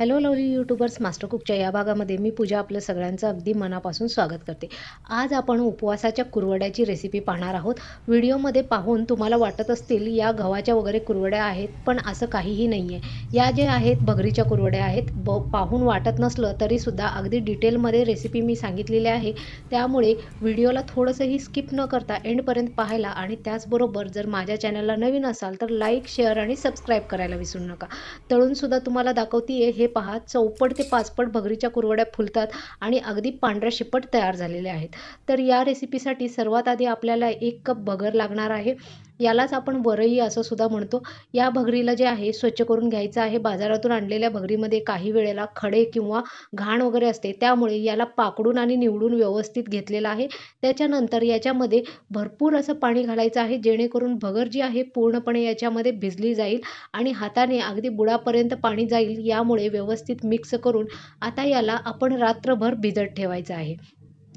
Hello lovely YouTubers master कुकच्या या भागामध्ये मी पूजा आपलं सगळ्यांचं अगदी मनापासून स्वागत करते. आज आपण उपवासाच्या कुरवड्याची रेसिपी पाहणार आहोत. व्हिडिओमध्ये पाहून तुम्हाला वाटत असतील या गव्हाच्या वगैरे कुरवड्या आहेत पण असं काहीही नाही आहे या जे आहेत भगरीच्या कुरवड्या आहेत ब पाहून वाटत नसलं तरीसुद्धा अगदी डिटेलमध्ये रेसिपी मी सांगितलेली आहे. त्यामुळे व्हिडिओला थोडंसंही स्किप न करता एंडपर्यंत पाहायला आणि त्याचबरोबर जर माझ्या चॅनलला नवीन असाल तर लाईक शेअर आणि सबस्क्राईब करायला विसरू नका. तळूनसुद्धा तुम्हाला दाखवते हे पहा चौपट ते पाचपट भगरीच्या कुरवड्या फुलतात आणि अगदी पांढऱ्या शिपट तयार झालेल्या आहेत. तर या रेसिपीसाठी सर्वात आधी आपल्याला एक कप भगर लागणार आहे. यालाच आपण वरई असं सुद्धा म्हणतो. या भगरीला जे आहे स्वच्छ करून घ्यायचं आहे बाजारातून आणलेल्या भगरीमध्ये काही वेळेला खडे किंवा घाण वगैरे असते त्यामुळे याला पाकडून आणि निवडून व्यवस्थित घेतलेलं आहे. त्याच्यानंतर याच्यामध्ये भरपूर असं पाणी घालायचं आहे जेणेकरून भगर जी आहे पूर्णपणे याच्यामध्ये भिजली जाईल आणि हाताने अगदी बुडापर्यंत पाणी जाईल यामुळे व्यवस्थित मिक्स करून आता याला आपण रात्रभर भिजत ठेवायचं आहे.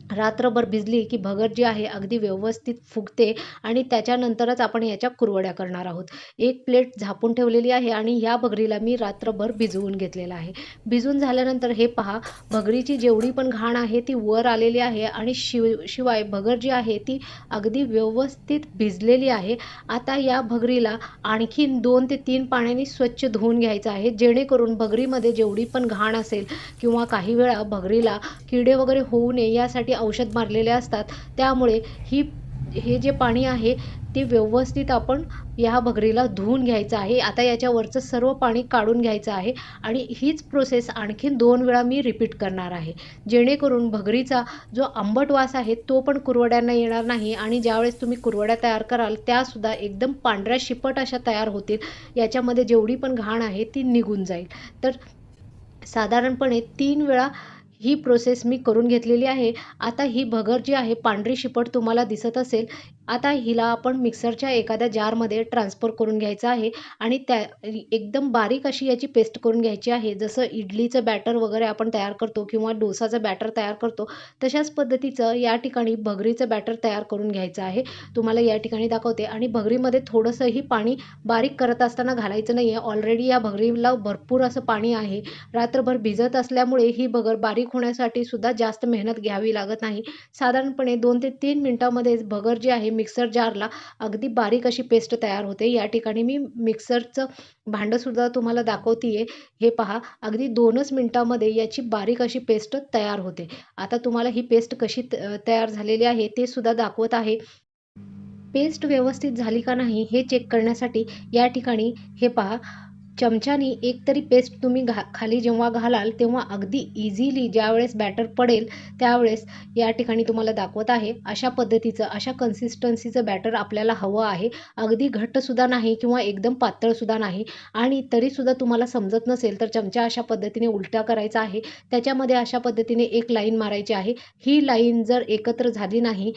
रात्रभर भिजली की भगर जी आहे अगदी व्यवस्थित फुगते आणि त्याच्यानंतरच आपण याच्या कुरवड्या करणार आहोत. एक प्लेट झापून ठेवलेली आहे आणि या भगरीला मी रात्रभर भिजवून घेतलेला आहे. भिजून झाल्यानंतर हे पहा भगरीची जेवढी पण घाण आहे ती वर आलेली आहे आणि शिव शिवाय भगर जी आहे ती अगदी व्यवस्थित भिजलेली आहे. आता या भगरीला आणखीन दोन ते तीन पाण्याने स्वच्छ धुवून घ्यायचं आहे जेणेकरून भगरीमध्ये जेवढी पण घाण असेल किंवा काही वेळा भगरीला किडे वगैरे होऊ नये यासाठी औषध मारलेले असतात. त्यामुळे ही हे जे पाणी आहे ते व्यवस्थित आपण ह्या भगरीला धुवून घ्यायचं आहे. आता याच्यावरचं सर्व पाणी काढून घ्यायचं आहे आणि हीच प्रोसेस आणखीन दोन वेळा मी रिपीट करणार आहे. जेणेकरून भगरीचा जो आंबट वास आहे तो पण कुरवड्यांना येणार नाही आणि ज्यावेळेस तुम्ही कुरवड्या तयार कराल त्यासुद्धा एकदम पांढऱ्या शिपट अशा तयार होतील. याच्यामध्ये जेवढी पण घाण आहे ती निघून जाईल. तर साधारणपणे तीन वेळा ही प्रोसेस मी करून घेतलेली आहे. आता ही भगर जी आहे पांढरी शिपट तुम्हाला दिसत असेल आता हिला आपण मिक्सरच्या एखाद्या जारमध्ये ट्रान्सफर करून घ्यायचं आहे आणि त्या एकदम बारीक अशी याची पेस्ट करून घ्यायची आहे. जसं इडलीचं बॅटर वगैरे आपण तयार करतो किंवा डोसाचं बॅटर तयार करतो तशाच पद्धतीचं या ठिकाणी भगरीचं बॅटर तयार करून घ्यायचं आहे. तुम्हाला या ठिकाणी दाखवते. आणि भगरीमध्ये थोडंसंही पाणी बारीक करत असताना घालायचं नाही आहे ऑलरेडी या भगरीला भरपूर असं पाणी आहे. रात्रभर भिजत असल्यामुळे ही भगर बारीक होण्यासाठी सुद्धा जास्त मेहनत घ्यावी लागत नाही. साधारणपणे दोन ते तीन मिनटामध्येच भगर जी आहे मिक्सर जारला अगदी बारीक अशी पेस्ट तयार होते. या ठिकाणी मी मिक्सरचं भांडंसुद्धा तुम्हाला दाखवते आहे हे पहा अगदी दोनच मिनटामध्ये याची बारीक अशी पेस्ट तयार होते. आता तुम्हाला ही पेस्ट कशी तयार झालेली आहे ते सुद्धा दाखवत आहे. पेस्ट व्यवस्थित झाली का नाही हे चेक करण्यासाठी या ठिकाणी हे पहा चमच्यानी एक तरी पेस्ट तुम्ही घा खाली जेव्हा घालाल तेव्हा अगदी इझिली ज्यावेळेस बॅटर पडेल त्यावेळेस या ठिकाणी तुम्हाला दाखवत आहे अशा पद्धतीचं अशा कन्सिस्टन्सीचं बॅटर आपल्याला हवं आहे. अगदी घट्टसुद्धा नाही किंवा एकदम पातळसुद्धा नाही. आणि तरीसुद्धा तुम्हाला समजत नसेल तर चमचा अशा पद्धतीने उलट्या करायचा आहे. त्याच्यामध्ये अशा पद्धतीने एक लाईन मारायची आहे. ही लाईन जर एकत्र झाली नाही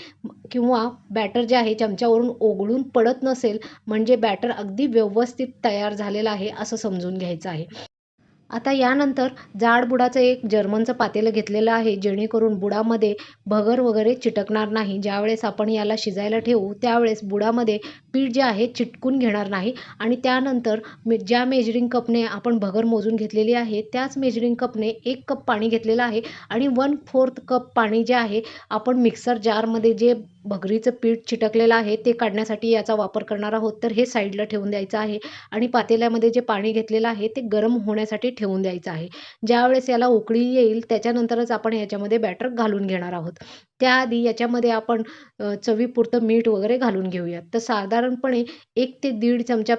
किंवा बॅटर जे आहे चमच्यावरून ओघळून पडत नसेल म्हणजे बॅटर अगदी व्यवस्थित तयार झालेलं आहे असं समजून घ्यायचं आहे. आता यानंतर जाड बुडाचं एक जर्मनचं पातेलं घेतलेलं आहे जेणेकरून बुडामध्ये भगर वगैरे चिटकणार नाही. ज्यावेळेस आपण याला शिजायला ठेवू त्यावेळेस बुडामध्ये पीठ जे आहे चिटकून घेणार नाही. आणि त्यानंतर मे ज्या मेजरिंग कपने आपण भगर मोजून घेतलेली आहे त्याच मेजरिंग कपने एक कप पाणी घेतलेलं आहे. आणि वन फोर्थ कप पाणी जे आहे आपण मिक्सर जारमध्ये जे भगरीचं पीठ चिटकलेलं आहे ते काढण्यासाठी याचा वापर करणार आहोत. तर हे साईडला ठेवून द्यायचं आहे आणि पातेल्यामध्ये जे पाणी घेतलेलं आहे ते गरम होण्यासाठी ठेवून द्यायचं आहे. ज्यावेळेस याला उकळी येईल त्याच्यानंतरच आपण याच्यामध्ये बॅटर घालून घेणार आहोत. त्याआधी याच्यामध्ये आपण चवीपुरतं मीठ वगैरे घालून घेऊयात. तर साधारणपणे एक ते दीड चमचा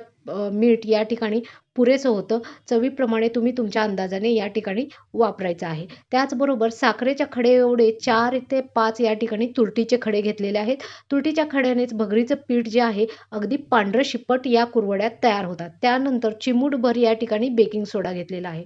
मीठ या ठिकाणी पुरेसं होतं. चवीप्रमाणे तुम्ही तुमच्या अंदाजाने या ठिकाणी वापरायचं आहे. त्याचबरोबर साखरेच्या खडे एवढे चार ते पाच या ठिकाणी तुरटीचे खडे घेतलेले आहेत. तुरटीच्या खड्यानेच भगरीचं पीठ जे आहे अगदी पांढरं शिपट या कुरवड्यात तयार होतात. त्यानंतर चिमूटभर या ठिकाणी बेकिंग सोडा घेतलेला आहे.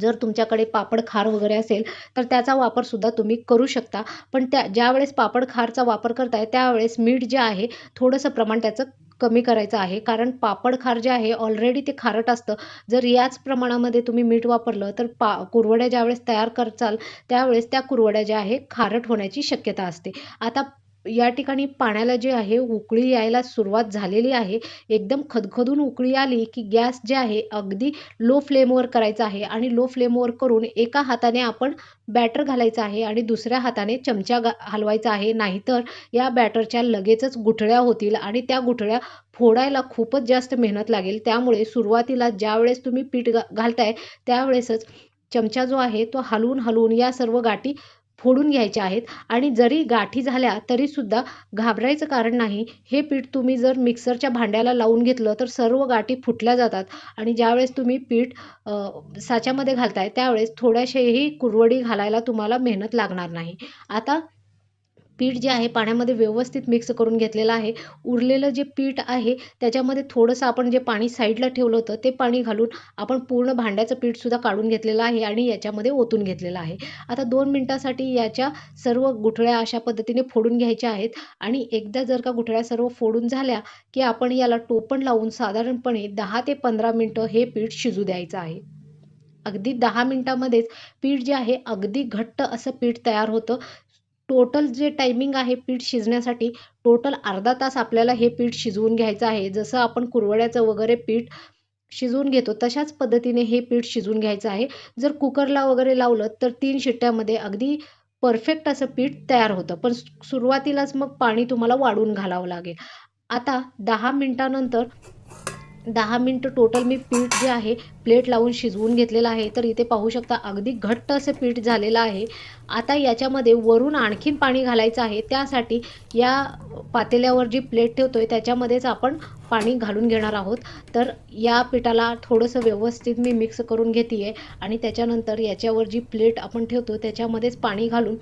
जर तुमच्याकडे पापड खार वगैरे असेल तर त्याचा वापरसुद्धा तुम्ही करू शकता. पण त्या ज्यावेळेस पापड खारचा वापर करताय त्यावेळेस मीठ जे आहे थोडंसं प्रमाण त्याचं कमी करायचं आहे. कारण पापड खार जे आहे ऑलरेडी ते खारट असतं. जर याच प्रमाणामध्ये तुम्ही मीठ वापरलं तर पा कुरवड्या ज्यावेळेस तयार करचाल त्यावेळेस त्या कुरवड्या ज्या आहे खारट होण्याची शक्यता असते. आता या ठिकाणी पाण्याला जे आहे उकळी यायला सुरुवात झालेली आहे. एकदम खदखदून उकळी आली की गॅस जे आहे अगदी लो फ्लेमवर करायचा आहे आणि लो फ्लेमवर करून एका हाताने आपण बॅटर घालायचं आहे आणि दुसऱ्या हाताने चमचा गा हलवायचा आहे. नाहीतर या बॅटरच्या लगेचच गुठळ्या होतील आणि त्या गुठळ्या फोडायला खूपच जास्त मेहनत लागेल. त्यामुळे सुरुवातीला ज्यावेळेस तुम्ही पीठ गा घालताय त्यावेळेसच चमचा जो आहे तो हलवून हलवून या सर्व गाठी फोडून घ्यायच्या आहेत. आणि जरी गाठी झाल्या तरीसुद्धा घाबरायचं कारण नाही. हे पीठ तुम्ही जर मिक्सरच्या भांड्याला लावून घेतलं तर सर्व गाठी फुटल्या जातात. आणि ज्यावेळेस तुम्ही पीठ साच्यामध्ये घालताय त्यावेळेस थोड्याशाही कुरवडी घालायला तुम्हाला मेहनत लागणार नाही. आता पीठ जे आहे पाण्यामध्ये व्यवस्थित मिक्स करून घेतलेलं आहे. उरलेलं जे पीठ आहे त्याच्यामध्ये थोडंसं आपण जे पाणी साईडला ठेवलं होतं ते पाणी घालून आपण पूर्ण भांड्याचं पीठसुद्धा काढून घेतलेलं आहे आणि याच्यामध्ये ओतून घेतलेलं आहे. आता दोन मिनटासाठी याच्या सर्व गुठळ्या अशा पद्धतीने फोडून घ्यायच्या आहेत आणि एकदा जर का गुठळ्या सर्व फोडून झाल्या की आपण याला टोपण लावून साधारणपणे दहा ते पंधरा मिनटं हे पीठ शिजू द्यायचं आहे. अगदी दहा मिनटामध्येच पीठ जे आहे अगदी घट्ट असं पीठ तयार होतं. टोटल जे टायमिंग आहे पीठ शिजण्यासाठी टोटल अर्धा तास आपल्याला हे पीठ शिजवून घ्यायचं आहे. जसं आपण कुरवड्याचं वगैरे पीठ शिजवून घेतो तशाच पद्धतीने हे पीठ शिजवून घ्यायचं आहे. जर कुकरला वगैरे लावलं तर तीन शिट्ट्यामध्ये अगदी परफेक्ट असं पीठ तयार होतं. पण सुरुवातीलाच मग पाणी तुम्हाला वाढून घालावं लागेल. आता दहा मिनटानंतर दहा मिनटं टोटल मी पीठ जे आहे प्लेट लावून शिजवून घेतलेलं आहे. तर इथे पाहू शकता अगदी घट्ट असं पीठ झालेलं आहे. आता याच्यामध्ये वरून आणखीन पाणी घालायचं आहे. त्यासाठी या पातेल्यावर जी प्लेट ठेवतो आहे त्याच्यामध्येच आपण पाणी घालून घेणार आहोत. तर या पिठाला थोडंसं व्यवस्थित मी मिक्स करून घेते आहे आणि त्याच्यानंतर याच्यावर जी प्लेट आपण ठेवतो त्याच्यामध्येच पाणी घालून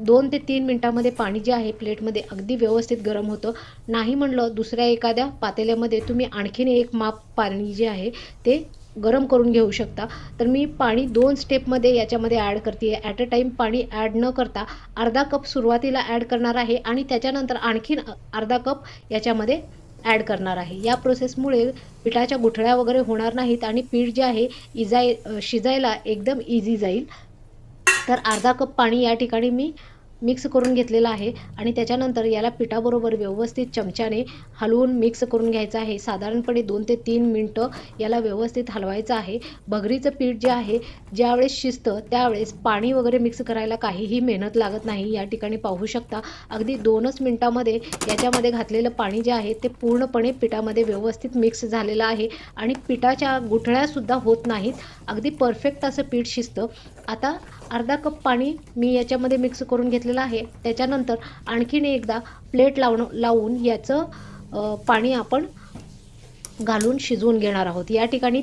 दोन ते तीन मिनटामध्ये पाणी जे आहे प्लेटमध्ये अगदी व्यवस्थित गरम होतं. नाही म्हणलं दुसऱ्या एखाद्या पातेल्यामध्ये तुम्ही आणखीन एक माप पाणी जे आहे ते गरम करून घेऊ शकता. तर मी पाणी दोन स्टेपमध्ये याच्यामध्ये ॲड करते आहे ॲट अ टाईम पाणी ॲड न करता अर्धा कप सुरुवातीला ॲड करणार आहे आणि त्याच्यानंतर आणखीन अर्धा कप याच्यामध्ये ॲड करणार आहे. या प्रोसेसमुळे पिठाच्या गुठळ्या वगैरे होणार नाहीत आणि पीठ जे आहे इजाय शिजायला एकदम इझी जाईल. तर अर्धा कप पाणी या ठिकाणी मी मिक्स करून घेतलेलं आहे आणि त्याच्यानंतर याला पिठाबरोबर व्यवस्थित चमच्याने हलवून मिक्स करून घ्यायचं आहे. साधारणपणे दोन ते तीन मिनटं याला व्यवस्थित हलवायचं आहे. भगरीचं पीठ जे आहे ज्यावेळेस शिजतं त्यावेळेस पाणी वगैरे मिक्स करायला काहीही मेहनत लागत नाही. या ठिकाणी पाहू शकता अगदी दोनच मिनटामध्ये याच्यामध्ये घातलेलं पाणी जे आहे ते पूर्णपणे पिठामध्ये व्यवस्थित मिक्स झालेलं आहे आणि पिठाच्या गुठळ्यासुद्धा होत नाहीत. अगदी परफेक्ट असं पीठ शिजतं. आता अर्धा कप पाणी मी याच्यामध्ये मिक्स करून घेतलेलं आहे. त्याच्यानंतर आणखीन एकदा प्लेट लावणं लावून याचं पाणी आपण घालून शिजवून घेणार आहोत. या ठिकाणी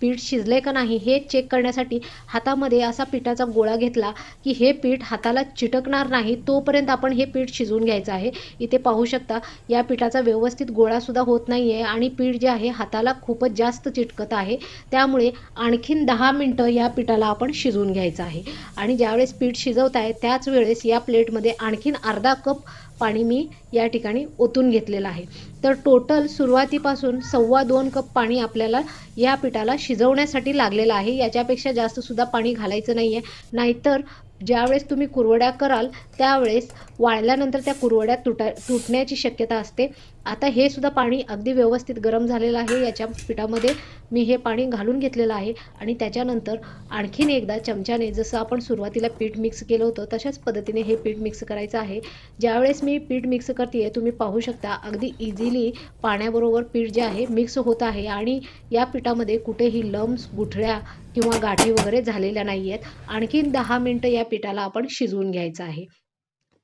पीठ शिजले का नाही हे चेक करण्यासाठी हातामध्ये असा पिठाचा गोळा घेतला की हे पीठ हाताला चिटकणार नाही तोपर्यंत आपण हे पीठ शिजवून घ्यायचं आहे. इथे पाहू शकता या पिठाचा व्यवस्थित गोळासुद्धा होत नाही आहे आणि पीठ जे आहे हाताला खूपच जास्त चिटकत आहे. त्यामुळे आणखीन दहा मिनटं या पिठाला आपण शिजवून घ्यायचं आहे. आणि ज्यावेळेस पीठ शिजवत आहे त्याच वेळेस या प्लेटमध्ये आणखीन अर्धा कप पाणी मी या ठिकाणी ओतून घेतलेलं आहे. तर टोटल सुरुवातीपासून सव्वा दोन कप पाणी आपल्याला या पिठाला शिजवण्यासाठी लागलेलं आहे. याच्यापेक्षा जास्तसुद्धा पाणी घालायचं नाही आहे नाहीतर ज्यावेळेस तुम्ही कुरवड्या कराल त्यावेळेस वाळल्यानंतर त्या कुरवड्या तुटा तुटण्याची शक्यता असते. आता हे सुद्धा पाणी अगदी व्यवस्थित गरम झालेलं आहे. याच्या पिठामध्ये मी हे पाणी घालून घेतलेलं आहे. आणि त्याच्यानंतर आणखीन एकदा चमच्याने जसं आपण सुरुवातीला पीठ मिक्स केलं होतं तशाच पद्धतीने हे पीठ मिक्स करायचं आहे. ज्यावेळेस मी पीठ मिक्स करते आहे तुम्ही पाहू शकता अगदी इझिली पाण्याबरोबर पीठ जे आहे मिक्स होत आहे. आणि या पिठामध्ये कुठेही लम्स गुठळ्या किंवा गाठी वगैरे झालेल्या नाही आहेत आणखीन दहा मिनटं या पिठाला आपण शिजवून घ्यायचं आहे.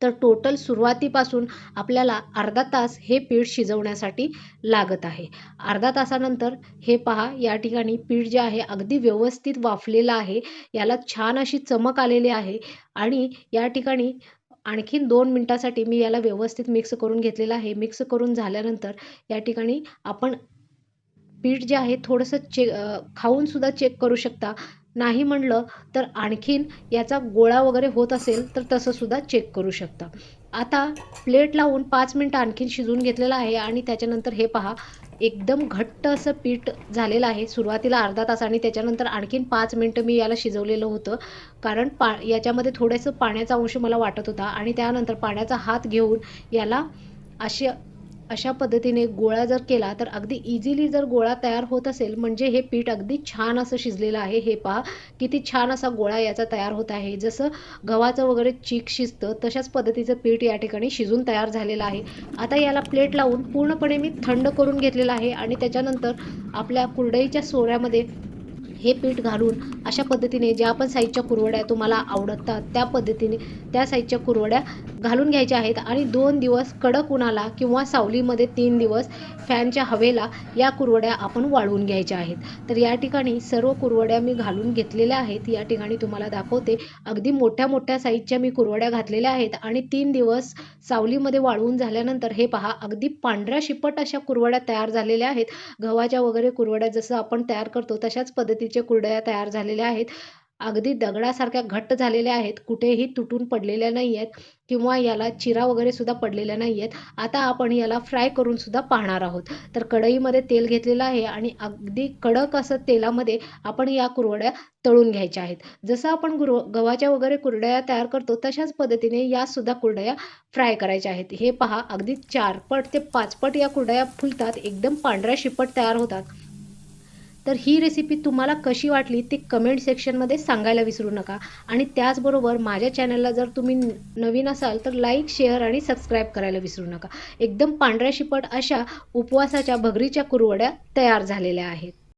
तर टोटल सुरुवातीपासून आपल्याला अर्धा तास हे पीठ शिजवण्यासाठी लागत आहे. अर्धा तासानंतर हे पहा या ठिकाणी पीठ जे आहे अगदी व्यवस्थित वाफलेलं आहे. याला छान अशी चमक आलेली आहे आणि या ठिकाणी आणखीन दोन मिनटासाठी मी याला व्यवस्थित मिक्स करून घेतलेलं आहे. मिक्स करून झाल्यानंतर या ठिकाणी आपण पीठ जे आहे थोडंसं चे खाऊनसुद्धा चेक करू शकता. नाही म्हणलं तर आणखीन याचा गोळा वगैरे होत असेल तर तसंसुद्धा चेक करू शकता. आता प्लेट लावून पाच मिनटं आणखीन शिजवून घेतलेलं आहे आणि त्याच्यानंतर हे पहा एकदम घट्ट असं पीठ झालेलं आहे. सुरुवातीला अर्धा तास आणि त्याच्यानंतर आणखीन पाच मिनटं मी याला शिजवलेलं होतं. कारण पा याच्यामध्ये थोडंसं पाण्याचा अंश मला वाटत होता आणि त्यानंतर पाण्याचा हात घेऊन याला अशी अशा पद्धतीने गोळा जर केला तर अगदी इझिली जर गोळा तयार होत असेल म्हणजे हे पीठ अगदी छान असं शिजलेलं आहे. हे पहा किती छान असा गोळा याचा तयार होत आहे. जसं गव्हाचं वगैरे चीक शिजतं तशाच पद्धतीचं पीठ या ठिकाणी शिजून तयार झालेलं आहे. आता याला प्लेट लावून पूर्णपणे मी थंड करून घेतलेलं आहे आणि त्याच्यानंतर आपल्या कुरडईच्या सोऱ्यामध्ये हे पीठ घालून अशा पद्धतीने ज्या पण साईजच्या कुरवड्या तुम्हाला आवडतात त्या पद्धतीने त्या साईजच्या कुरवड्या घालून घ्यायच्या आहेत. आणि दोन दिवस कडक उन्हाला किंवा सावलीमध्ये तीन दिवस फॅनच्या हवेला या कुरवड्या आपण वाळवून घ्यायच्या आहेत. तर या ठिकाणी सर्व कुरवड्या मी घालून घेतलेल्या आहेत. या ठिकाणी तुम्हाला दाखवते अगदी मोठ्या मोठ्या साईजच्या मी कुरवड्या घातलेल्या आहेत. आणि तीन दिवस सावलीमध्ये वाळवून झाल्यानंतर हे पहा अगदी पांढऱ्या शिपट अशा कुरवड्या तयार झालेल्या आहेत. गव्हाच्या वगैरे कुरवड्या जसं आपण तयार करतो तशाच पद्धतीच्या कुरड्या तयार झालेल्या आहेत. अगदी दगडासारख्या घट्ट झालेल्या आहेत. कुठेही तुटून पडलेल्या नाही आहेत किंवा याला चिरा वगैरे सुद्धा पडलेल्या नाही आहेत आता आपण याला फ्राय करून सुद्धा पाहणार आहोत. तर कढईमध्ये तेल घेतलेलं आहे आणि अगदी कडक असं तेलामध्ये आपण या कुरवड्या तळून घ्यायच्या आहेत. जसं आपण गुर गव्हाच्या वगैरे कुरडया तयार करतो तशाच पद्धतीने या सुद्धा कुरडया फ्राय करायच्या आहेत. हे पहा अगदी चारपट ते पाचपट या कुरडया फुलतात. एकदम पांढऱ्या शिपट तयार होतात. तर ही रेसिपी तुम्हाला कशी वाटली ते कमेंट सेक्शनमध्ये सांगायला विसरू नका. आणि त्याचबरोबर माझ्या चॅनलला जर तुम्ही नवीन असाल तर लाईक शेअर आणि सबस्क्राईब करायला विसरू नका. एकदम पांढऱ्या शिपट अशा उपवासाच्या भगरीच्या कुरवड्या तयार झालेल्या आहेत.